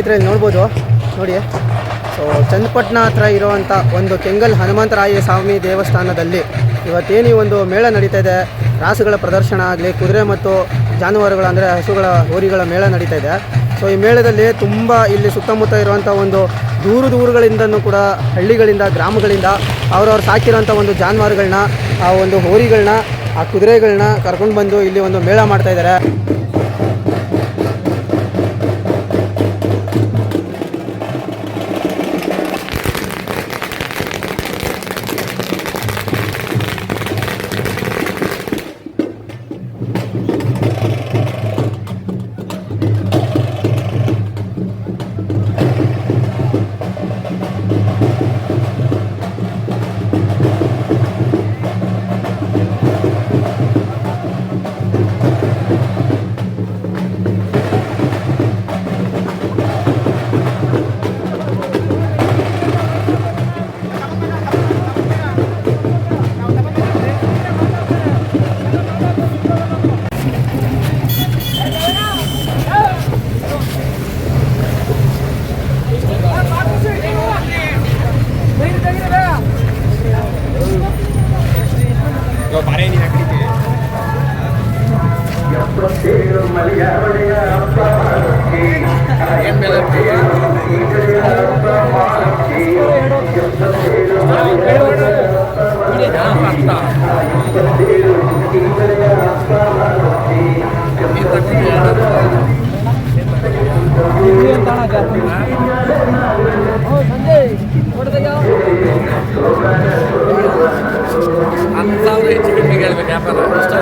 ಸ್ನೇಹಿತರೆ ಇಲ್ಲಿ ನೋಡ್ಬೋದು. ನೋಡಿ. ಸೊ ಚನ್ನಪಟ್ಟಣ ಹತ್ರ ಇರುವಂಥ ಒಂದು ಕೆಂಗಲ್ ಹನುಮಂತರಾಯ ಸ್ವಾಮಿ ದೇವಸ್ಥಾನದಲ್ಲಿ ಇವತ್ತೇನು ಒಂದು ಮೇಳ ನಡೀತಾ ಇದೆ ರಾಸುಗಳ ಪ್ರದರ್ಶನ ಆಗಲಿ, ಕುದುರೆ ಮತ್ತು ಜಾನುವಾರುಗಳ ಅಂದರೆ ಹಸುಗಳ ಹೋರಿಗಳ ಮೇಳ ನಡೀತಾ ಇದೆ ಸೊ ಈ ಮೇಳದಲ್ಲಿ ತುಂಬ ಇಲ್ಲಿ ಸುತ್ತಮುತ್ತ ಇರುವಂಥ ಒಂದು ದೂರ ದೂರುಗಳಿಂದನೂ ಕೂಡ ಹಳ್ಳಿಗಳಿಂದ, ಗ್ರಾಮಗಳಿಂದ ಅವ್ರವ್ರು ಸಾಕಿರೋಂಥ ಒಂದು ಜಾನುವಾರುಗಳನ್ನ, ಆ ಒಂದು ಹೋರಿಗಳನ್ನ, ಆ ಕುದುರೆಗಳನ್ನ ಕರ್ಕೊಂಡು ಬಂದು ಇಲ್ಲಿ ಒಂದು ಮೇಳ ಮಾಡ್ತಾ ಇದ್ದಾರೆ. ಹತ್ತು ಸಾವಿರ ಹೆಚ್ಚು ಕಡಿಮೆ ಹೇಳ್ಬೇಕು ವ್ಯಾಪಾರ ಅಷ್ಟೇ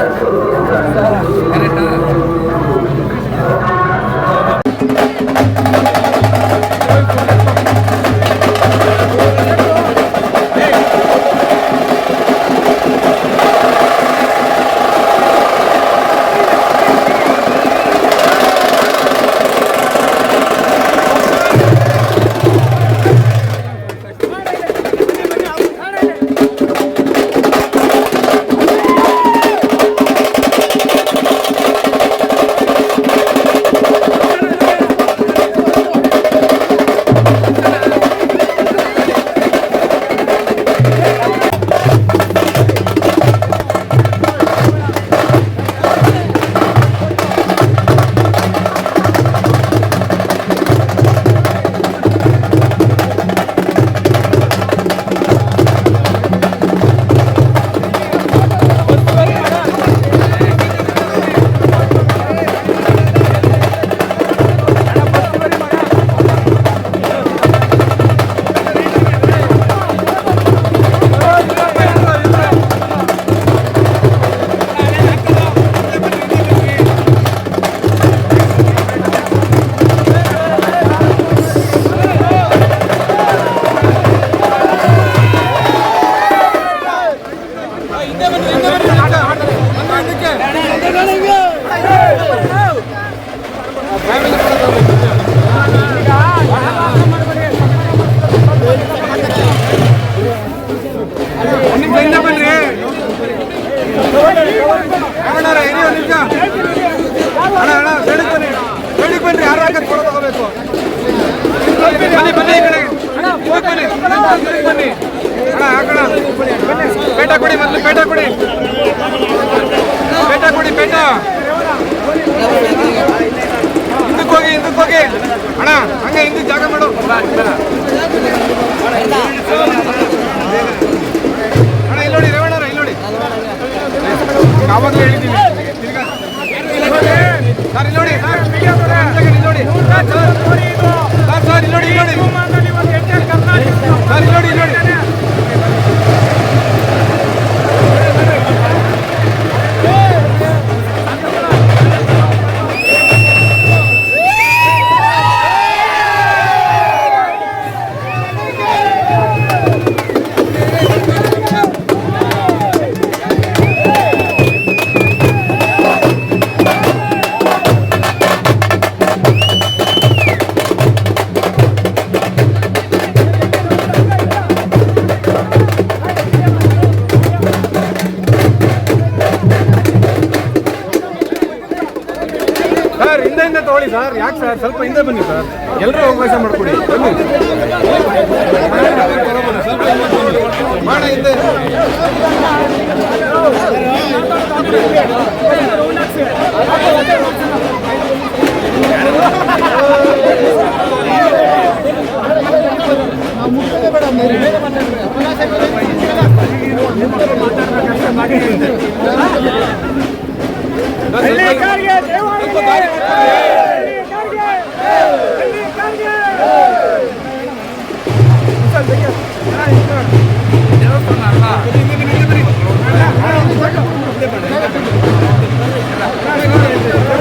ಹಿಂದೆ ಬನ್ನಿ ಸರ್. ಎಲ್ಲರೂ ಅವಕಾಶ ಮಾಡ್ಕೊಡಿ. ಬನ್ನಿ. ಮಾಡ ಹಿಂದೆ ದೇವಸ್ಥಾನ ¡Vamos! ¡Vamos!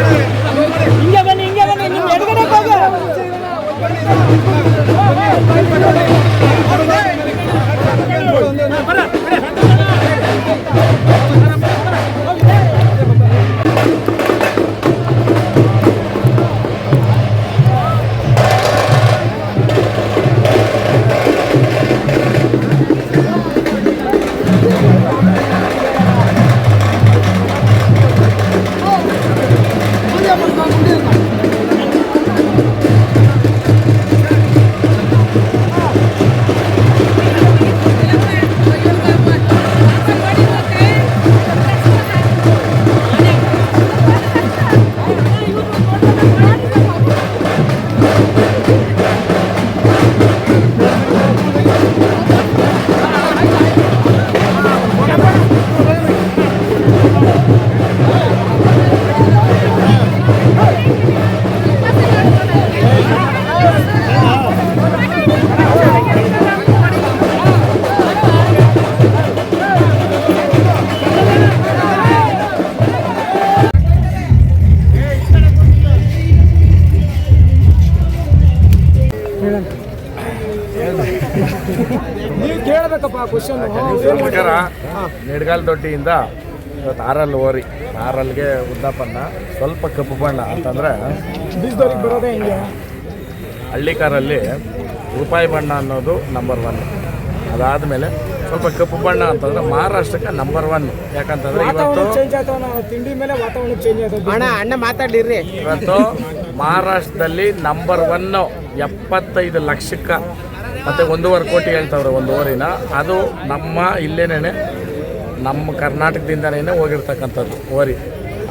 ನೀವು ಕೇಳಬೇಕಪ್ಪ ಕ್ವಶನ್ ಪ್ರಕಾರ ನಿಡ್ಗಾಲ್ ದೊಡ್ಡಿಯಿಂದ ಇವತ್ತು ಆರಲ್ ಓರಿ ಆರಲ್ಗೆ ಉದ್ದಾಪನ್ನ ಸ್ವಲ್ಪ ಕಪ್ಪು ಬಣ್ಣ ಅಂತಂದ್ರೆ ಬರೋದೇ ಹಿಂಗೆ? ಹಳ್ಳಿಕಾರಲ್ಲಿ ರೂಪಾಯಿ ಬಣ್ಣ ಅನ್ನೋದು ನಂಬರ್ ಒನ್ ಅದಾದಮೇಲೆ ಸ್ವಲ್ಪ ಕಪ್ಪು ಬಣ್ಣ ಅಂತಂದ್ರೆ ಮಹಾರಾಷ್ಟ್ರಕ್ಕೆ ನಂಬರ್ ಒನ್ ಯಾಕಂತಂದ್ರೆ ಇವತ್ತು ಚೇಂಜ್ ತಿಂಡಿ ಮೇಲೆ ವಾತಾವರಣ ಚೇಂಜ್ ಅಣ್ಣ ಅಣ್ಣ ಇವತ್ತು ಮಹಾರಾಷ್ಟ್ರದಲ್ಲಿ ನಂಬರ್ ಒನ್ನು ಎಪ್ಪತ್ತೈದು ಲಕ್ಷಕ್ಕೆ ಮತ್ತು ಒಂದೂವರೆ ಕೋಟಿ ಹೇಳ್ತಾವ್ರೆ, ಒಂದು ಓರಿನ ಅದು ನಮ್ಮ ಇಲ್ಲೇನೇ ನಮ್ಮ ಕರ್ನಾಟಕದಿಂದನೇ ಹೋಗಿರ್ತಕ್ಕಂಥದ್ದು ಓರಿ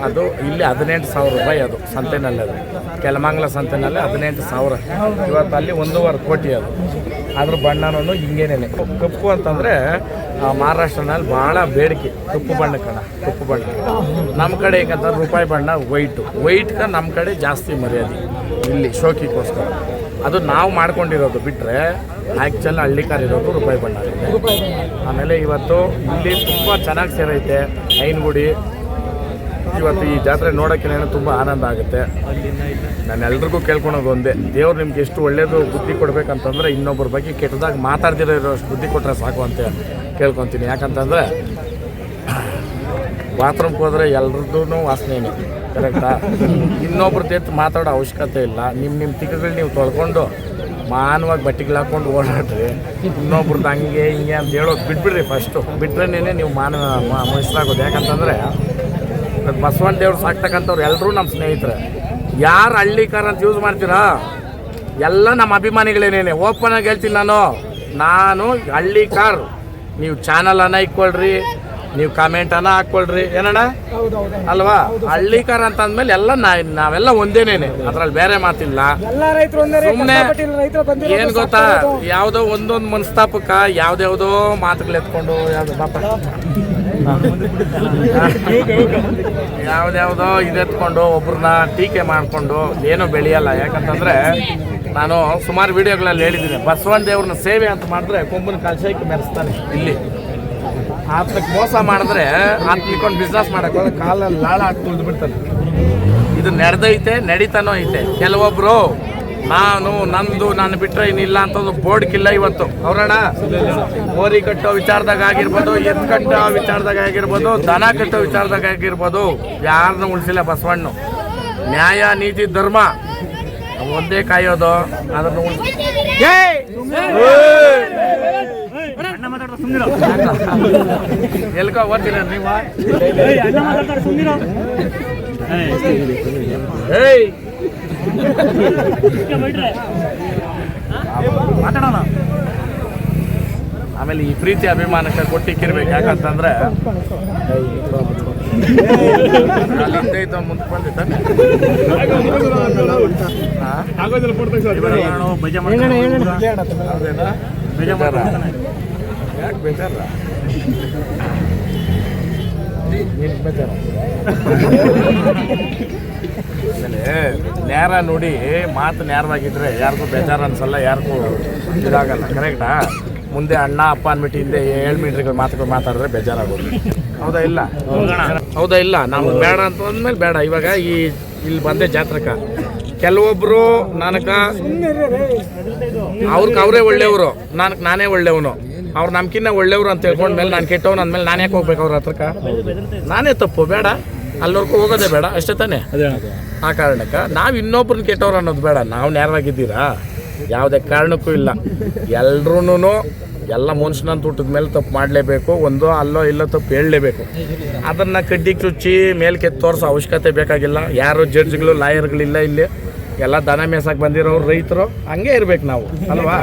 ಅದು ಇಲ್ಲಿ ಹದಿನೆಂಟು ಸಾವಿರ ರೂಪಾಯಿ ಅದು ಸಂತೆನಲ್ಲಿ ಅದು. ಕೆಲಮಂಗ್ಲ ಸಂತೆನಲ್ಲಿ ಹದಿನೆಂಟು ಸಾವಿರ. ಇವತ್ತು ಅಲ್ಲಿ ಒಂದೂವರೆ ಕೋಟಿ ಅದು. ಅದ್ರ ಬಣ್ಣನೂ ಹಿಂಗೇನೆ ಕಪ್ಪು ಅಂತಂದರೆ ಮಹಾರಾಷ್ಟ್ರನಲ್ಲಿ ಭಾಳ ಬೇಡಿಕೆ. ಕಪ್ಪು ಬಣ್ಣ ಕಣ ಕಪ್ಪು ಬಣ್ಣ. ನಮ್ಮ ಕಡೆ ಹೇಗಂತಂದ್ರೆ ರೂಪಾಯಿ ಬಣ್ಣ ವೈಟು ವೈಟ್ಗೆ ನಮ್ಮ ಕಡೆ ಜಾಸ್ತಿ ಮರ್ಯಾದೆ. ಇಲ್ಲಿ ಶೋಕಿಗೋಸ್ಕರ. ಅದು ನಾವು ಮಾಡ್ಕೊಂಡಿರೋದು ಬಿಟ್ಟರೆ ಆ್ಯಕ್ಚುಲ್ ಹಳ್ಳಿಕಾರ್ ಇರೋದು ರೂಪಾಯಿ ಬಣ್ಣ ಆಮೇಲೆ ಇವತ್ತು ಇಲ್ಲಿ ತುಂಬ ಚೆನ್ನಾಗಿ ಸೇರೈತೆ ಐನಗುಡಿ ಇವತ್ತು ಈ ಜಾತ್ರೆ ನೋಡೋಕ್ಕೆ ತುಂಬ ಆನಂದ ಆಗುತ್ತೆ. ನಾನು ಎಲ್ರಿಗೂ ಕೇಳ್ಕೊಳೋದು ಒಂದೇ, ದೇವ್ರು ನಿಮ್ಗೆ ಎಷ್ಟು ಒಳ್ಳೇದು ಬುದ್ಧಿ ಕೊಡಬೇಕಂತಂದರೆ ಇನ್ನೊಬ್ಬರ ಬಗ್ಗೆ ಕೆಟ್ಟದಾಗ ಮಾತಾಡ್ದಿರೋ ಇರೋಷ್ಟು ಬುದ್ಧಿ ಕೊಟ್ಟರೆ ಸಾಕು ಅಂತ ಕೇಳ್ಕೊತೀನಿ. ಯಾಕಂತಂದರೆ ಬಾತ್ರೂಮ್ಗೆ ಹೋದ್ರೆ ಎಲ್ರದ್ದು ವಾಸನೆನೇ ಕರೆಕ್ಟಾ? ಇನ್ನೊಬ್ರ ಎತ್ತು ಮಾತಾಡೋ ಅವಶ್ಯಕತೆ ಇಲ್ಲ. ನಿಮ್ಮ ನಿಮ್ಮ ತಿಕ್ಕಗಳು ನೀವು ತೊಳ್ಕೊಂಡು ಮಾನವಾಗಿ ಬಟ್ಟೆಗಳು ಹಾಕೊಂಡು ಓಡಾಡ್ರಿ. ಇನ್ನೊಬ್ರದ್ದು ಹಂಗೆ ಹಿಂಗೆ ಅಂತ ಹೇಳೋದು ಬಿಟ್ಬಿಡ್ರಿ ಫಸ್ಟು ಬಿಟ್ರೇನೆ ನೀವು ಮಾನವ ಮನುಷ್ಯರಾಗೋದು ಯಾಕಂತಂದರೆ ಬಸವಣ್ಣ ದೇವ್ರು ಸಾಕ್ತಕ್ಕಂಥವ್ರು ಎಲ್ಲರೂ ನಮ್ಮ ಸ್ನೇಹಿತರೆ. ಯಾರು ಹಳ್ಳಿ ಕಾರ್ ಅಂತ ಯೂಸ್ ಮಾಡ್ತೀರಾ? ಎಲ್ಲ ನಮ್ಮ ಅಭಿಮಾನಿಗಳೇನೇನೆ. ಓಪನ್ ಹೇಳ್ತೀನಿ ನಾನು. ನಾನು ಹಳ್ಳಿ ಕಾರ್. ನೀವು ಚಾನಲ್ ಅನ್ನ ಇಕ್ಕೊಳ್ರಿ ನೀವು ಕಮೆಂಟ್ ಅನ್ನ ಹಾಕ್ಕೊಳ್ರಿ. ಏನಣ್ಣ? ಅಲ್ವಾ? ಹಳ್ಳಿಕಾರ ಅಂತ ಅಂದ್ಮೇಲೆ ಎಲ್ಲ ನಾವೆಲ್ಲ ಒಂದೇನೇನೆ. ಅದ್ರಲ್ಲಿ ಬೇರೆ ಮಾತಿಲ್ಲ. ಸುಮ್ಮನೆ ಏನ್ ಗೊತ್ತಾ? ಯಾವುದೋ ಒಂದೊಂದು ಮನಸ್ತಾಪಕ್ಕ ಯಾವ್ದ್ಯಾವ್ದೋ ಮಾತುಗಳು ಎತ್ಕೊಂಡು ಯಾವ್ದು ಪಾಪ. ಯಾವ್ದ್ಯಾವ್ದೋ ಇದೆತ್ಕೊಂಡು ಒಬ್ರನ್ನ ಟೀಕೆ ಮಾಡಿಕೊಂಡು ಏನೂ ಬೆಳೆಯಲ್ಲ. ಯಾಕಂತಂದ್ರೆ ನಾನು ಸುಮಾರು ವಿಡಿಯೋಗಳಲ್ಲಿ ಹೇಳಿದ್ದೀನಿ ಬಸವಣ್ಣ ದೇವ್ರನ್ನ ಸೇವೆ ಅಂತ ಮಾಡಿದ್ರೆ ಕೊಂಬನ ಕಲ್ಸಕ್ಕೆ ಮೆರೆಸ್ತಾನೆ ಇಲ್ಲಿ. ಆತಕ್ಕೆ ಮೋಸ ಮಾಡಿದ್ರೆ ಆತ್ಮಿಕೊಂಡು ಬಿಸ್ನೆಸ್ ಮಾಡಕ್ಕೆ ಹೋದ್ರೆ ಕಾಲಲ್ಲಿ ಲಾಳ ಹಾಕಿ ತುಳಿದು ಬಿಡ್ತಾನೆ ಇದು ನಡೆದೈತೆ ನಡೀತಾನೋ ಐತೆ. ಕೆಲವೊಬ್ರು ನಾನು ನಂದು ನಾನು ಬಿಟ್ರೆ ಏನಿಲ್ಲ ಅಂತಂದು ಬೋರ್ಡ್ಕಿಲ್ಲ ಇವತ್ತು. ಅವರಣ ಓರಿ ಕಟ್ಟೋ ವಿಚಾರದಾಗ ಆಗಿರ್ಬೋದು ಎತ್ ಕಟ್ಟೋ ವಿಚಾರದಾಗ ಆಗಿರ್ಬೋದು ದನ ಕಟ್ಟೋ ವಿಚಾರದಾಗ ಆಗಿರ್ಬೋದು ಯಾರನ್ನೂ ಉಳಿಸಿಲ್ಲ ಬಸವಣ್ಣ. ನ್ಯಾಯ ನೀತಿ ಧರ್ಮ. ಒಂದೇ ಕಾಯೋದು ಅದನ್ನು ಉಳ್ಸಿ. ಎಲ್ಕೋ ಓದ್ತೀರ ನೀವು? ಏಯ್! ಮಾತಾಡೋಣ. ಆಮೇಲೆ ಈ ಪ್ರೀತಿ ಅಭಿಮಾನಕ್ಕೆ ಕೊಟ್ಟಿಕ್ಕಿರ್ಬೇಕು ಯಾಕಂತಂದ್ರೆ ಅಲ್ಲಿ ಹಿಂದೆ ಇದ್ದ ಮುಂದೆ ಬಂದಿದ್ದಾನೆ ಹೌದೇನಾ ಬೇಜಾರ? ನೀನು ಬೇಜಾರ? ನೇರ ನೋಡಿ ಮಾತು ನೇರವಾಗಿದ್ರೆ ಯಾರಿಗೂ ಬೇಜಾರು ಅನ್ಸಲ್ಲ ಯಾರಿಗೂ ಇದಾಗಲ್ಲ ಕರೆಕ್ಟಾ ಮುಂದೆ ಅಣ್ಣ ಅಪ್ಪ ಅನ್ಬಿಟ್ಟು ಹಿಂದೆ ಏಳು ಮೀಟ್ರ್ಗಳು ಮಾತುಗಳು ಮಾತಾಡಿದ್ರೆ ಬೇಜಾರಾಗೋದು. ಹೌದಾ ಇಲ್ಲ? ಹೌದಾ ಇಲ್ಲ? ನಾವು ಬೇಡ ಅಂತ ಅಂದ್ಮೇಲೆ ಬೇಡ. ಇವಾಗ ಈ ಇಲ್ಲಿ ಬಂದೆ ಜಾತ್ರಕ ಕೆಲವೊಬ್ಬರು ನನಕ ಅವ್ರಿಗೆ ಅವರೇ ಒಳ್ಳೆಯವರು. ನನಗೆ ನಾನೇ ಒಳ್ಳೆಯವನು. ಅವ್ರು ನಮ್ಕಿನ್ನ ಒಳ್ಳೆಯವರು ಅಂತ ಹೇಳ್ಕೊಂಡ್ಮೇಲೆ ನಾನು ಕೆಟ್ಟವ್ನು ಅಂದಮೇಲೆ ನಾನು ಯಾಕೆ ಹೋಗ್ಬೇಕು ಅವ್ರ ಹತ್ರಕ್ಕ? ನಾನೇ ತಪ್ಪು ಬೇಡ. ಅಲ್ಲಿವರೆಗೂ ಹೋಗೋದೇ ಬೇಡ. ಅಷ್ಟೇ ತಾನೇ? ಆ ಕಾರಣಕ್ಕೆ ನಾವು ಇನ್ನೊಬ್ರನ್ನ ಕೆಟ್ಟವ್ರು ಅನ್ನೋದು ಬೇಡ. ನಾವು ನೇರವಾಗಿದ್ದೀರಾ? ಯಾವುದೇ ಕಾರಣಕ್ಕೂ ಇಲ್ಲ. ಎಲ್ರೂ ಎಲ್ಲ ಮನುಷ್ಯನಂತ ಹುಟ್ಟಿದ ಮೇಲೆ ತಪ್ಪು ಮಾಡಲೇಬೇಕು. ಒಂದು ಅಲ್ಲೋ ಇಲ್ಲೋ ತಪ್ಪು ಹೇಳಲೇಬೇಕು. ಅದನ್ನು ಕಡ್ಡಿ ಚುಚ್ಚಿ ಮೇಲೆ ಕೆತ್ತು ತೋರಿಸೋ ಅವಶ್ಯಕತೆ ಬೇಕಾಗಿಲ್ಲ. ಯಾರು ಜಡ್ಜ್ಗಳು ಲಾಯರ್ಗಳಿಲ್ಲ ಇಲ್ಲಿ. ಎಲ್ಲ ದನ ಮೇಸಕ್ಕೆ ಬಂದಿರೋರು ರೈತರು ಹಂಗೆ ಇರ್ಬೇಕು ನಾವು ಅಲ್ವಾ?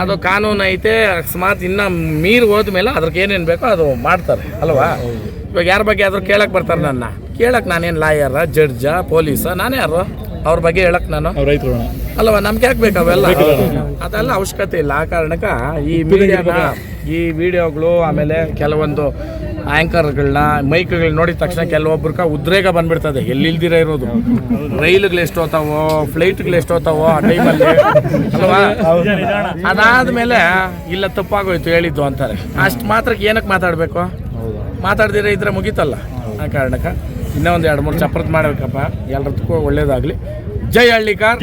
ಅದು ಕಾನೂನು ಐತೆ ಅಕಸ್ಮಾತ್ ಇನ್ನ ಮೀರ್ ಹೋದ್ಮೇಲೆ ಅದಕ್ಕೆ ಏನೇನು ಬೇಕೋ ಅದು ಮಾಡ್ತಾರೆ ಅಲ್ವಾ? ಇವಾಗ ಯಾರ ಬಗ್ಗೆ ಆದರೂ ಕೇಳಕ್ ಬರ್ತಾರೆ ನನ್ನ. ಕೇಳಕ್ ನಾನೇನು ಲಾಯರ ಜಡ್ಜ ಪೊಲೀಸ ನಾನೇ ಯಾರು? ಅವ್ರ ಬಗ್ಗೆ ಹೇಳಕ್ ನಾನು? ಅಲ್ವಾ ನಮ್ಗೆ ಯಾಕೆ ಬೇಕು ಅವೆಲ್ಲ? ಅದೆಲ್ಲ ಅವಶ್ಯಕತೆ ಇಲ್ಲ ಆ ಕಾರಣಕ್ಕೆ ಈ ಮೀಡಿಯಾನ ಈ ವಿಡಿಯೋಗಳು ಆಮೇಲೆ ಕೆಲವೊಂದು ಆ್ಯಂಕರ್ಗಳನ್ನ ಮೈಕ್ಗಳನ್ನ ನೋಡಿದ ತಕ್ಷಣ ಕೆಲವೊಬ್ರಿಗೆ ಉದ್ರೇಗ ಬಂದ್ಬಿಡ್ತದೆ. ಎಲ್ಲಿಲ್ದಿರ ಇರೋದು. ರೈಲುಗಳು ಎಷ್ಟು ಹೋತಾವೋ ಫ್ಲೈಟ್ಗಳು ಎಷ್ಟು ಹೋತಾವೋ ಆ ಟೈಮಲ್ಲಿ ಅಲ್ವಾ? ಅದಾದಮೇಲೆ ಇಲ್ಲ ತಪ್ಪಾಗೋಯ್ತು ಹೇಳಿದ್ದು ಅಂತಾರೆ. ಅಷ್ಟು ಮಾತ್ರಕ್ಕೆ ಏನಕ್ಕೆ ಮಾತಾಡಬೇಕು? ಮಾತಾಡ್ದಿರ ಇದ್ರೆ ಮುಗೀತಲ್ಲ? ಆ ಕಾರಣಕ್ಕೆ ಇನ್ನೂ ಒಂದು ಎರಡು ಮೂರು ಚಪ್ರತ್ ಮಾಡಬೇಕಪ್ಪ. ಎಲ್ಲರದಕ್ಕೂ ಒಳ್ಳೇದಾಗಲಿ. ಜೈ ಹಳ್ಳಿಕಾರ್.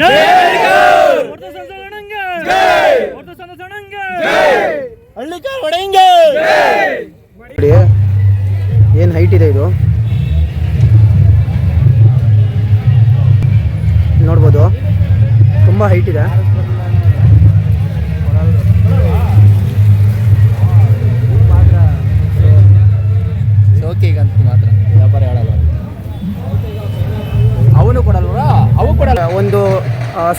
ನೋಡಿ ಏನು ಹೈಟ್ ಇದೆ ಇದು? ನೋಡ್ಬೋದು. ತುಂಬಾ ಹೈಟ್ ಇದೆ. ಶೋಕಿಗಂತ ಮಾತ್ರ. ವ್ಯಾಪಾರ ಹೇಳಲ್ಲ ಅವನು ಕೊಡಲ್ವ ಅವು ಕೂಡ ಒಂದು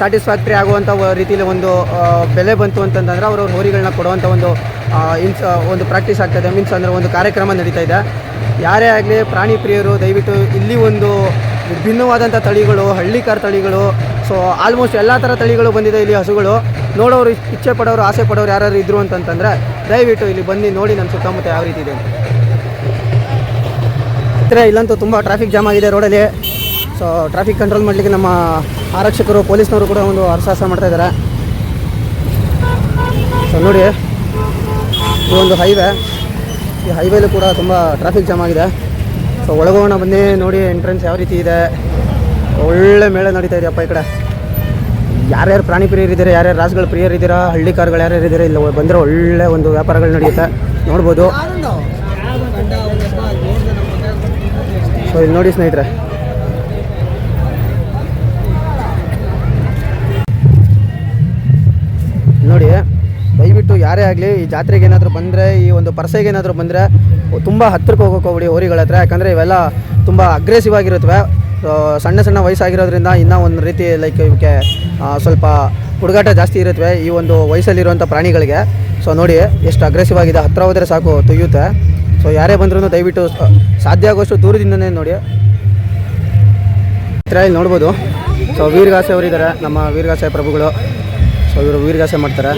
ಸ್ಯಾಟಿಸ್ಫ್ಯಾಕ್ಟ್ರಿ ಆಗುವಂಥ ರೀತಿಯಲ್ಲಿ ಒಂದು ಬೆಲೆ ಬಂತು ಅಂತಂದ್ರೆ ಅವರು ಹೋರಿಗಳನ್ನ ಕೊಡುವಂಥ ಒಂದು ಇನ್ಸ್ ಒಂದು ಪ್ರಾಕ್ಟೀಸ್ ಆಗ್ತಾಯಿದೆ ಮೀನ್ಸ್ ಅಂದರೆ ಒಂದು ಕಾರ್ಯಕ್ರಮ ನಡೀತಾ ಇದೆ. ಯಾರೇ ಆಗಲಿ ಪ್ರಾಣಿ ಪ್ರಿಯರು, ದಯವಿಟ್ಟು ಇಲ್ಲಿ ಒಂದು ವಿಭಿನ್ನವಾದಂಥ ತಳಿಗಳು, ಹಳ್ಳಿಕಾರ ತಳಿಗಳು ಸೊ ಆಲ್ಮೋಸ್ಟ್ ಎಲ್ಲ ಥರ ತಳಿಗಳು ಬಂದಿದೆ ಇಲ್ಲಿ ಹಸುಗಳು. ನೋಡೋರು ಇಚ್ಛೆ ಪಡೋರು, ಆಸೆ ಪಡೋರು ಯಾರು ಇದ್ರು ಅಂತಂತಂದರೆ ದಯವಿಟ್ಟು ಇಲ್ಲಿ ಬನ್ನಿ, ನೋಡಿ ನನ್ನ ಸುತ್ತಮುತ್ತ ಯಾವ ರೀತಿ ಇದೆ ಇಲ್ಲಂತೂ ತುಂಬ ಟ್ರಾಫಿಕ್ ಜಾಮ್ ಆಗಿದೆ ರೋಡಲ್ಲಿ. ಸೊ ಟ್ರಾಫಿಕ್ ಕಂಟ್ರೋಲ್ ಮಾಡಲಿಕ್ಕೆ ನಮ್ಮ ಆರಕ್ಷಕರು, ಪೊಲೀಸ್ನವರು ಕೂಡ ಒಂದು ಹರಸಾಹಸ ಮಾಡ್ತಾ ಇದ್ದಾರೆ ಸೊ ನೋಡಿ ಇದು ಒಂದು ಹೈವೇ ಈ ಹೈವೇಲೂ ಕೂಡ ತುಂಬ ಟ್ರಾಫಿಕ್ ಜಾಮ್ ಆಗಿದೆ. ಸೊ ಒಳಗೋಣ ಬನ್ನಿ, ನೋಡಿ ಎಂಟ್ರೆನ್ಸ್ ಯಾವ ರೀತಿ ಇದೆ. ಒಳ್ಳೆ ಮೇಳ ನಡೀತಾ ಇದೆಯಪ್ಪ ಈ ಕಡೆ. ಯಾರ್ಯಾರು ಪ್ರಾಣಿ ಪ್ರಿಯರಿದ್ದಾರೆ ಯಾರ್ಯಾರು ರಾಸುಗಳ ಪ್ರಿಯರಿದ್ದೀರಾ ಹಳ್ಳಿ ಕಾರ್ಗಳು ಯಾರ್ಯಾರು ಇದ್ದೀರಾ, ಇಲ್ಲ ಬಂದರೆ ಒಳ್ಳೆ ಒಂದು ವ್ಯಾಪಾರಗಳು ನಡೆಯುತ್ತೆ. ನೋಡ್ಬೋದು. ಸೊ ಇಲ್ಲಿ ನೋಡಿ ಸ್ನೇಹಿತರೆ ನೋಡಿ, ದಯವಿಟ್ಟು ಯಾರೇ ಆಗಲಿ ಈ ಜಾತ್ರೆಗೆ ಏನಾದರೂ ಬಂದರೆ, ಈ ಒಂದು ಪರಸೆಗೆ ಏನಾದರೂ ಬಂದರೆ, ತುಂಬ ಹತ್ತಿರಕ್ಕೆ ಹೋಗೋಕೆ ಹೋಗ್ಬಿಡಿ ಹೋರಿಗಳ ಹತ್ರ. ಯಾಕಂದರೆ ಇವೆಲ್ಲ ತುಂಬ ಅಗ್ರೆಸಿವ್ ಆಗಿರುತ್ತವೆ. ಸಣ್ಣ ಸಣ್ಣ ವಯಸ್ಸಾಗಿರೋದ್ರಿಂದ ಇನ್ನೂ ಒಂದು ರೀತಿ ಲೈಕ್ ಇವಕ್ಕೆ ಸ್ವಲ್ಪ ಹುಡುಗಾಟ ಜಾಸ್ತಿ ಇರುತ್ತವೆ ಈ ಒಂದು ವಯಸ್ಸಲ್ಲಿರುವಂಥ ಪ್ರಾಣಿಗಳಿಗೆ. ಸೊ ನೋಡಿ, ಎಷ್ಟು ಅಗ್ರೆಸಿವ್ ಆಗಿದೆ. ಹತ್ತಿರ ಹೋದರೆ ಸಾಕು ತುಯ್ಯುತ್ತೆ ಸೊ ಯಾರೇ ಬಂದ್ರೂ ದಯವಿಟ್ಟು ಸಾಧ್ಯ ಆಗೋಷ್ಟು ದೂರದಿಂದನೇ ನೋಡಿ. ಇಲ್ಲಿ ನೋಡ್ಬೋದು. ಸೊ ವೀರಗಾಸೆ ಅವರಿದ್ದಾರೆ, ನಮ್ಮ ವೀರಗಾಸೆ ಪ್ರಭುಗಳು. ಇವರು ವೀರಗಾಸೆ ಮಾಡ್ತಾರೆ.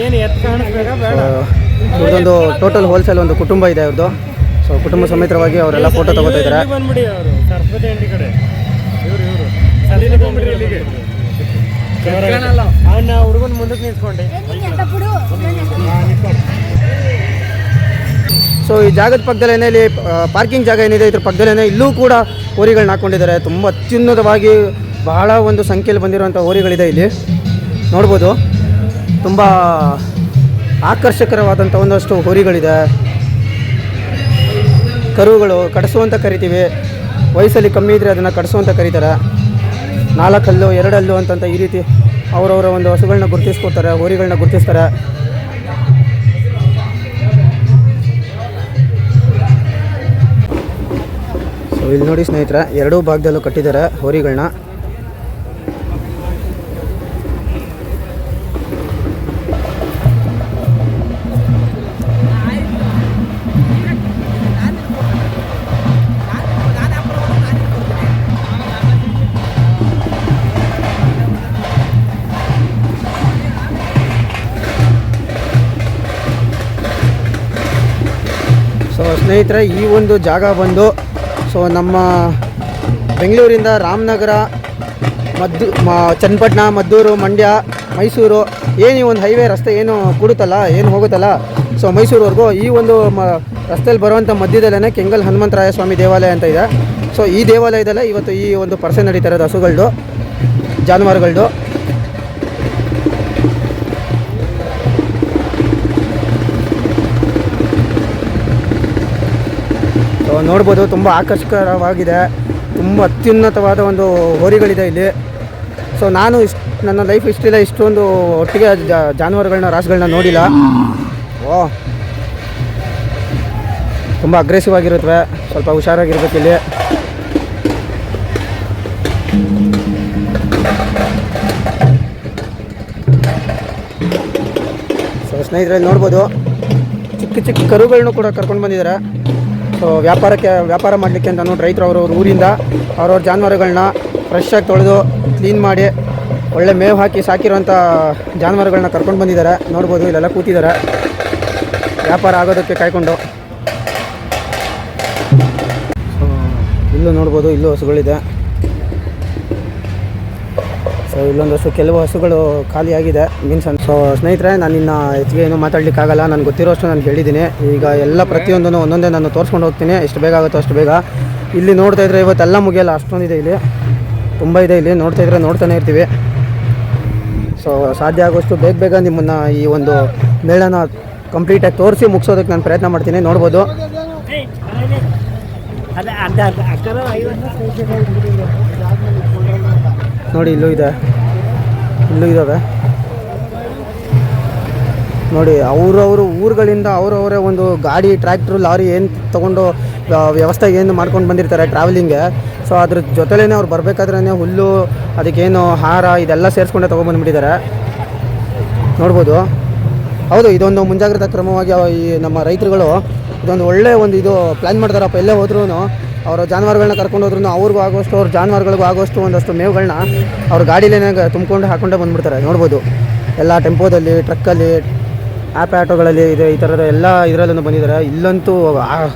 ಇವ್ರದ್ದೊಂದು ಟೋಟಲ್ ಹೋಲ್ಸೇಲ್ ಒಂದು ಕುಟುಂಬ ಇದೆ ಇವ್ರದ್ದು ಸೊ ಕುಟುಂಬ ಸಮೇತವಾಗಿ ಅವರೆಲ್ಲ ಫೋಟೋ ತಗೋತಾ ಇದ್ದಾರೆ ಬಂದ್ಬಿಡಿ ಅವರು? ಸರಸ್ವತಿ ಅಂಗಡಿ ಕಡೆ. ಇವ್ರು ಇವರು. ಸರಿಲಿ ಬಂದ್ಬಿಡಿ ಇಲ್ಲಿಗೆ ಅವ್ನ ಹುಡುಗನ ಮುಂದಕ್ಕೆ ನಿಂತ್ಕೊಂಡೆ. ಸೊ ಈ ಜಾಗದ ಪಕ್ಕದಲ್ಲೇ ಇಲ್ಲಿ ಪಾರ್ಕಿಂಗ್ ಜಾಗ ಏನಿದೆ ಇದ್ರ ಪಕ್ಕದಲ್ಲೇ ಇಲ್ಲೂ ಕೂಡ ಹೋರಿಗಳನ್ನ ಹಾಕೊಂಡಿದ್ದಾರೆ. ತುಂಬ ಅತ್ಯುನ್ನತವಾಗಿ ಬಹಳ ಒಂದು ಸಂಖ್ಯೆಯಲ್ಲಿ ಬಂದಿರುವಂಥ ಹೋರಿಗಳಿದೆ ಇಲ್ಲಿ. ನೋಡ್ಬೋದು. ತುಂಬ ಆಕರ್ಷಕರವಾದಂಥ ಒಂದಷ್ಟು ಹೋರಿಗಳಿದೆ. ಕರುಗಳು ಕಡಸು ಅಂತ ಕರಿತೀವಿ. ವಯಸ್ಸಲ್ಲಿ ಕಮ್ಮಿ ಇದ್ದರೆ ಅದನ್ನು ಕಡಸು ಅಂತ ಕರೀತಾರೆ. ನಾಲ್ಕಲ್ಲು, ಎರಡಲ್ಲು ಅಂತಂತ ಈ ರೀತಿ ಅವರವರ ಒಂದು ಹಸುಗಳನ್ನ ಗುರುತಿಸ್ಕೊತಾರೆ ಹೋರಿಗಳನ್ನ ಗುರುತಿಸ್ತಾರೆ. ಸೊ ಇಲ್ಲಿ ನೋಡಿ ಸ್ನೇಹಿತರೆ, ಎರಡೂ ಭಾಗದಲ್ಲೂ ಕಟ್ಟಿದ್ದಾರೆ ಹೋರಿಗಳನ್ನ ಸ್ನೇಹಿತರೆ, ಈ ಒಂದು ಜಾಗ ಬಂದು ಸೊ ನಮ್ಮ ಬೆಂಗಳೂರಿಂದ ರಾಮನಗರ, ಮದ್ದು, ಮ, ಚನ್ನಪಟ್ಟಣ, ಮದ್ದೂರು, ಮಂಡ್ಯ, ಮೈಸೂರು, ಏನು ಈ ಒಂದು ಹೈವೇ ರಸ್ತೆ ಏನು ಕೂಡುತ್ತಲ್ಲ, ಏನು ಹೋಗುತ್ತಲ್ಲ ಸೊ ಮೈಸೂರುವರೆಗೂ ಈ ಒಂದು ಮ ರಸ್ತೆಯಲ್ಲಿ ಬರುವಂಥ ಮಧ್ಯದಲ್ಲೇ ಕೆಂಗಲ್ ಹನುಮಂತರಾಯ ಸ್ವಾಮಿ ದೇವಾಲಯ ಅಂತ ಇದೆ. ಸೊ ಈ ದೇವಾಲಯದಲ್ಲೇ ಇವತ್ತು ಈ ಒಂದು ಪರ್ಸೆ ನಡೀತಾ ಇರೋದು ಹಸುಗಳದ್ದು ಜಾನುವಾರುಗಳದ್ದು ನೋಡ್ಬೋದು, ತುಂಬ ಆಕರ್ಷಕರವಾಗಿದೆ. ತುಂಬ ಅತ್ಯುನ್ನತವಾದ ಒಂದು ಹೋರಿಗಳಿದೆ ಇಲ್ಲಿ. ಸೊ ನಾನು ಇಷ್ಟು, ನನ್ನ ಲೈಫ್ ಇಷ್ಟಿಲ್ಲ ಇಷ್ಟೊಂದು ಒಟ್ಟಿಗೆ ಜಾನುವಾರುಗಳನ್ನ, ರಾಸುಗಳನ್ನ ನೋಡಿಲ್ಲ. ಓ. ತುಂಬ ಅಗ್ರೆಸಿವ್ ಆಗಿರುತ್ತವೆ. ಸ್ವಲ್ಪ ಹುಷಾರಾಗಿರ್ಬೇಕು ಇಲ್ಲಿ. ಸೊ ಸ್ನೇಹಿತರೆ, ನೋಡ್ಬೋದು. ಚಿಕ್ಕ ಚಿಕ್ಕ ಕರುಗಳನ್ನೂ ಕೂಡ ಕರ್ಕೊಂಡು ಬಂದಿದ್ದಾರೆ. ಸೊ ವ್ಯಾಪಾರಕ್ಕೆ, ವ್ಯಾಪಾರ ಮಾಡಲಿಕ್ಕೆ ಅಂತ ನೋಡಿ ರೈತರು ಅವ್ರವ್ರ ಊರಿಂದ, ಅವ್ರವ್ರ ಜಾನುವಾರುಗಳನ್ನ ಫ್ರೆಶ್ ಆಗಿ ತೊಳೆದು ಕ್ಲೀನ್ ಮಾಡಿ, ಒಳ್ಳೆ ಮೇವು ಹಾಕಿ ಸಾಕಿರೋಂಥ ಜಾನುವಾರುಗಳನ್ನ ಕರ್ಕೊಂಡು ಬಂದಿದ್ದಾರೆ. ನೋಡ್ಬೋದು, ಇಲ್ಲೆಲ್ಲ ಕೂತಿದ್ದಾರೆ. ವ್ಯಾಪಾರ ಆಗೋದಕ್ಕೆ ಕಾಯ್ಕೊಂಡು. ಸೊ ಇಲ್ಲೂ ನೋಡ್ಬೋದು, ಇಲ್ಲೂ ಹಸುಗಳಿದೆ. ಇಲ್ಲೊಂದು ಹಸು ಕೆಲವು ಹಸುಗಳು ಖಾಲಿಯಾಗಿದೆ, ಮೀನ್ಸ್ ಸೊ ಸ್ನೇಹಿತರೆ, ನಾನು ಇನ್ನು ಹೆಚ್ಚಿಗೆ ಏನು ಮಾತಾಡ್ಲಿಕ್ಕಾಗಲ್ಲ. ನನಗೆ ಗೊತ್ತಿರೋಷ್ಟು ನಾನು ಹೇಳಿದ್ದೀನಿ. ಈಗ ಎಲ್ಲ ಪ್ರತಿಯೊಂದನ್ನು ಒಂದೊಂದೇ ನಾನು ತೋರಿಸ್ಕೊಂಡು ಹೋಗ್ತೀನಿ. ಎಷ್ಟು ಬೇಗ ಆಗುತ್ತೋ ಅಷ್ಟು ಬೇಗ. ಇಲ್ಲಿ ನೋಡ್ತಾ ಇದ್ರೆ ಇವತ್ತೆಲ್ಲ ಮುಗಿಯಲ್ಲ, ಅಷ್ಟೊಂದಿದೆ ಇಲ್ಲಿ. ತುಂಬ ಇದೆ ಇಲ್ಲಿ. ನೋಡ್ತಾ ಇದ್ರೆ ನೋಡ್ತಾನೆ ಇರ್ತೀವಿ. ಸೊ ಸಾಧ್ಯ ಆಗೋಷ್ಟು ಬೇಗ ಬೇಗ ನಿಮ್ಮನ್ನು ಈ ಒಂದು ಮೇಳನ ಕಂಪ್ಲೀಟಾಗಿ ತೋರಿಸಿ ಮುಗಿಸೋದಕ್ಕೆ ನಾನು ಪ್ರಯತ್ನ ಮಾಡ್ತೀನಿ. ನೋಡ್ಬೋದು. ನೋಡಿ ಇಲ್ಲೂ ಇದೆ. ಇಲ್ಲೂ ಇದ್ದಾವೆ ನೋಡಿ ಅವರವರು ಊರುಗಳಿಂದ ಅವರವರೇ ಒಂದು ಗಾಡಿ, ಟ್ರ್ಯಾಕ್ಟ್ರು, ಲಾರಿ ಏನು ತೊಗೊಂಡು ವ್ಯವಸ್ಥೆ ಏನು ಮಾಡ್ಕೊಂಡು ಬಂದಿರ್ತಾರೆ ಟ್ರಾವೆಲಿಂಗೆ ಸೊ ಅದ್ರ ಜೊತೆಲೇ ಅವ್ರು ಬರಬೇಕಾದ್ರೇ ಹುಲ್ಲು, ಅದಕ್ಕೇನು ಹಾರ ಇದೆಲ್ಲ ಸೇರಿಸ್ಕೊಂಡೆ ತೊಗೊಂಬಂದ್ಬಿಟ್ಟಿದ್ದಾರೆ ನೋಡ್ಬೋದು. ಹೌದು, ಇದೊಂದು ಮುಂಜಾಗ್ರತಾ ಕ್ರಮವಾಗಿ ಈ ನಮ್ಮ ರೈತರುಗಳು ಇದೊಂದು ಒಳ್ಳೆ ಒಂದು ಇದು ಪ್ಲ್ಯಾನ್ ಮಾಡ್ತಾರಪ್ಪ. ಎಲ್ಲೇ ಹೋದ್ರೂ ಅವರ ಜಾನುವಾರುಗಳನ್ನ ಕರ್ಕೊಂಡು ಹೋದ್ರೂ ಅವ್ರಿಗೂ ಆಗೋಷ್ಟು ಅವ್ರ ಜಾನುವಾರುಗಳಿಗೂ ಆಗೋಷ್ಟು ಒಂದಷ್ಟು ಮೇವುಗಳನ್ನ ಅವ್ರ ಗಾಡಿಲೇನೆ ತುಂಬಿಕೊಂಡು ಹಾಕೊಂಡೇ ಬಂದ್ಬಿಡ್ತಾರೆ. ನೋಡ್ಬೋದು. ಎಲ್ಲ ಟೆಂಪೋದಲ್ಲಿ, ಟ್ರಕ್ಕಲ್ಲಿ ಆ್ಯಪ್ ಆಟೋಗಳಲ್ಲಿ ಇದೆ, ಈ ಥರದ ಎಲ್ಲ ಇದರಲ್ಲೂ ಬಂದಿದ್ದಾರೆ. ಇಲ್ಲಂತೂ, ಆ,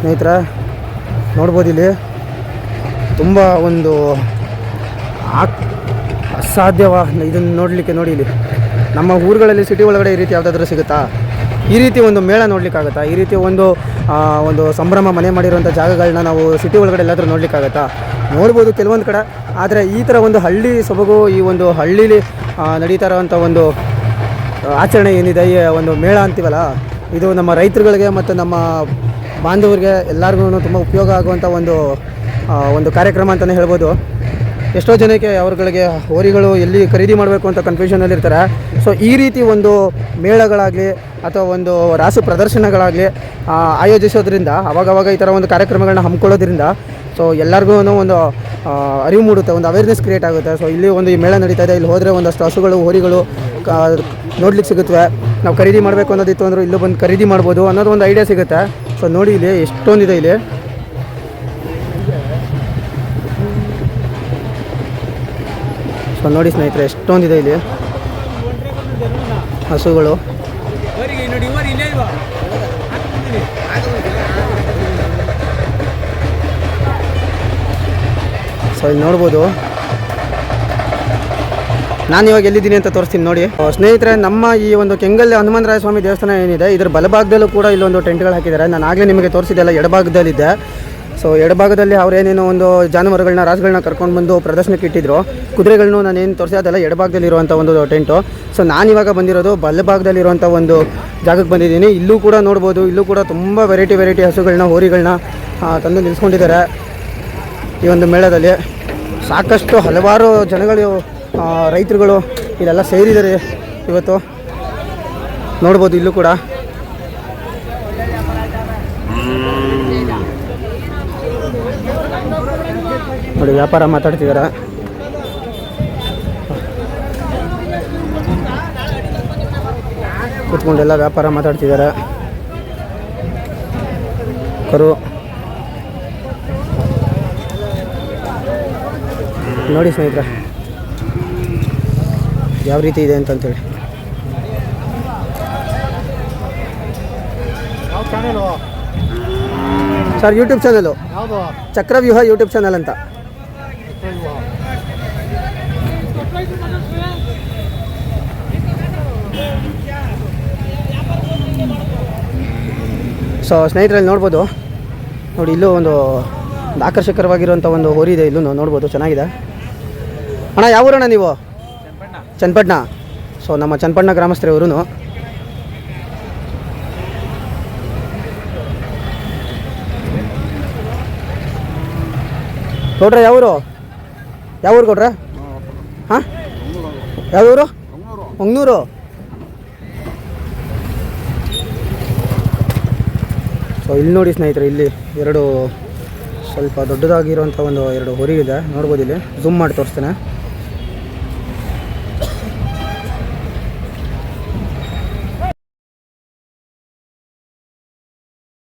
ಸ್ನೇಹಿತರ, ನೋಡ್ಬೋದು ಇಲ್ಲಿ. ತುಂಬ ಒಂದು ಆಕ್ ಅಸಾಧ್ಯವ ಇದನ್ನು ನೋಡಲಿಕ್ಕೆ ನೋಡಿ ಇಲ್ಲಿ. ನಮ್ಮ ಊರುಗಳಲ್ಲಿ, ಸಿಟಿ ಒಳಗಡೆ ಈ ರೀತಿ ಯಾವುದಾದ್ರೂ ಸಿಗುತ್ತಾ? ಈ ರೀತಿ ಒಂದು ಮೇಳ ನೋಡ್ಲಿಕ್ಕಾಗತ್ತಾ? ಈ ರೀತಿ ಒಂದು ಒಂದು ಸಂಭ್ರಮ ಮನೆ ಮಾಡಿರುವಂಥ ಜಾಗಗಳನ್ನ ನಾವು ಸಿಟಿ ಒಳಗಡೆ ಎಲ್ಲಾದರೂ ನೋಡ್ಲಿಕ್ಕಾಗತ್ತಾ? ನೋಡ್ಬೋದು ಕೆಲವೊಂದು ಕಡೆ, ಆದರೆ ಈ ಥರ ಒಂದು ಹಳ್ಳಿ ಸೊಬಗು, ಈ ಒಂದು ಹಳ್ಳೀಲಿ ನಡೀತಾ ಇರೋವಂಥ ಒಂದು ಆಚರಣೆ ಏನಿದೆ, ಈ ಒಂದು ಮೇಳ ಅಂತೀವಲ್ಲ, ಇದು ನಮ್ಮ ರೈತರುಗಳಿಗೆ ಮತ್ತು ನಮ್ಮ ಬಾಂಧವರಿಗೆ ಎಲ್ಲರಿಗೂ ತುಂಬ ಉಪಯೋಗ ಆಗುವಂಥ ಒಂದು ಒಂದು ಕಾರ್ಯಕ್ರಮ ಅಂತಲೇ ಹೇಳ್ಬೋದು. ಎಷ್ಟೋ ಜನಕ್ಕೆ ಅವ್ರುಗಳಿಗೆ ಹೋರಿಗಳು ಎಲ್ಲಿ ಖರೀದಿ ಮಾಡಬೇಕು ಅಂತ ಕನ್ಫ್ಯೂಷನಲ್ಲಿ ಇರ್ತಾರೆ. ಸೊ ಈ ರೀತಿ ಒಂದು ಮೇಳಗಳಾಗಲಿ ಅಥವಾ ಒಂದು ರಾಸು ಪ್ರದರ್ಶನಗಳಾಗಲಿ ಆಯೋಜಿಸೋದ್ರಿಂದ, ಅವಾಗವಾಗ ಈ ಥರ ಒಂದು ಕಾರ್ಯಕ್ರಮಗಳನ್ನ ಹಮ್ಮಿಕೊಳ್ಳೋದ್ರಿಂದ ಸೊ ಎಲ್ಲರಿಗೂ ಒಂದು ಅರಿವು ಮೂಡುತ್ತೆ, ಒಂದು ಅವೇರ್ನೆಸ್ ಕ್ರಿಯೇಟ್ ಆಗುತ್ತೆ. ಸೊ ಇಲ್ಲಿ ಒಂದು ಈ ಮೇಳ ನಡೀತಾ ಇದೆ, ಇಲ್ಲಿ ಹೋದರೆ ಒಂದಷ್ಟು ಹಸುಗಳು, ಹೋರಿಗಳು ನೋಡ್ಲಿಕ್ಕೆ ಸಿಗುತ್ತವೆ ನಾವು ಖರೀದಿ ಮಾಡಬೇಕು ಅನ್ನೋದಿತ್ತು ಅಂದರೂ, ಇಲ್ಲೂ ಬಂದು ಖರೀದಿ ಮಾಡ್ಬೋದು ಅನ್ನೋದು ಒಂದು ಐಡಿಯಾ ಸಿಗುತ್ತೆ. ಸೊ ನೋಡಿ ಇಲ್ಲಿ ಎಷ್ಟೊಂದಿದೆ ಇಲ್ಲಿ. ಸೊ ನೋಡಿ ಸ್ನೇಹಿತರೆ, ಎಷ್ಟೊಂದಿದೆ ಇಲ್ಲಿ. ಹಸುಗಳು. ಸೊ ಇಲ್ಲಿ ನೋಡ್ಬೋದು. ನಾನು ಇವಾಗ ಎಲ್ಲಿದ್ದೀನಿ ಅಂತ ತೋರಿಸ್ತೀನಿ, ನೋಡಿ. ಸ್ನೇಹಿತರೆ, ನಮ್ಮ ಈ ಒಂದು ಕೆಂಗಲ್ಲಿ ಹನುಮಂತರಾಯ ಸ್ವಾಮಿ ದೇವಸ್ಥಾನ ಏನಿದೆ, ಇದರ ಬಲಭಾಗದಲ್ಲೂ ಕೂಡ ಇಲ್ಲೊಂದು ಟೆಂಟ್ಗಳು ಹಾಕಿದ್ದಾರೆ. ನಾನು ಆಗಲೇ ನಿಮಗೆ ತೋರಿಸಿದ್ದೆಲ್ಲ ಎಡಭಾಗದಲ್ಲಿದ್ದೆ ಸೊ ಎಡಭಾಗದಲ್ಲಿ ಅವ್ರೇನೇನೋ ಒಂದು ಜಾನುವಾರುಗಳನ್ನ, ರಾಸುಗಳನ್ನ ಕರ್ಕೊಂಡು ಬಂದು ಪ್ರದರ್ಶನಕ್ಕೆ ಇಟ್ಟಿದ್ರು. ಕುದುರೆಗಳನ್ನೂ ನಾನು ಏನು ತೋರಿಸಿ, ಅದೆಲ್ಲ ಎಡಭಾಗದಲ್ಲಿ ಇರುವಂಥ ಒಂದು ಟೆಂಟು. ಸೊ ನಾನು ಇವಾಗ ಬಂದಿರೋದು ಬಲಭಾಗದಲ್ಲಿರುವಂಥ ಒಂದು ಜಾಗಕ್ಕೆ ಬಂದಿದ್ದೀನಿ. ಇಲ್ಲೂ ಕೂಡ ನೋಡ್ಬೋದು, ಇಲ್ಲೂ ಕೂಡ ತುಂಬ ವೆರೈಟಿ ವೆರೈಟಿ ಹಸುಗಳನ್ನ ಹೋರಿಗಳನ್ನ ತಂದು ನಿಲ್ಲಿಸ್ಕೊಂಡಿದ್ದಾರೆ ಈ ಒಂದು ಮೇಳದಲ್ಲಿ. ಸಾಕಷ್ಟು ಹಲವಾರು ಜನಗಳು ರೈತರುಗಳು ಇಲ್ಲೆಲ್ಲ ಸೇರಿದ್ದಾರೆ ಇವತ್ತು. ನೋಡ್ಬೋದು ಇಲ್ಲೂ ಕೂಡ. ನೋಡಿ ವ್ಯಾಪಾರ ಮಾತಾಡ್ತಿದ್ದಾರೆ ಕೂತ್ಕೊಂಡೆಲ್ಲ ವ್ಯಾಪಾರ ಮಾತಾಡ್ತಿದ್ದಾರೆ ಕರು. ನೋಡಿ ಸ್ನೇಹಿತರೆ ಯಾವ ರೀತಿ ಇದೆ ಅಂತಂತೇಳಿ. Sir YouTube channel Chakravyuha YouTube channel ಅಂತ. ಸೊ ಸ್ನೇಹಿತರಲ್ಲಿ ನೋಡ್ಬೋದು. ನೋಡಿ, ಇಲ್ಲೂ ಒಂದು ಆಕರ್ಷಕರವಾಗಿರುವಂಥ ಒಂದು ಹೋರಿ ಇದೆ, ಇಲ್ಲೂ ನೋಡ್ಬೋದು, ಚೆನ್ನಾಗಿದೆ. ಅಣ್ಣ, ಯಾವ ಊರಣ್ಣ ನೀವು? ಚನ್ನಪಟ್ಟಣ. ಸೊ, ನಮ್ಮ ಚನ್ನಪಟ್ಟಣ ಗ್ರಾಮಸ್ಥರ ಇವರು ಕೊಡ್ರ ಯಾವ ಊರು? ಯಾವ ಊರು ಕೊಡ್ರೆ ಹಾಂ? ಯಾವ ಊರು? ಸೊ ಇಲ್ಲಿ ನೋಡಿ ಸ್ನೇಹಿತರೆ, ಇಲ್ಲಿ ಎರಡು ಸ್ವಲ್ಪ ದೊಡ್ಡದಾಗಿರುವಂಥ ಒಂದು ಎರಡು ಹೊರಿ ಇದೆ. ನೋಡ್ಬೋದು ಇಲ್ಲಿ. ಝೂಮ್ ಮಾಡಿ ತೋರಿಸ್ತೇನೆ.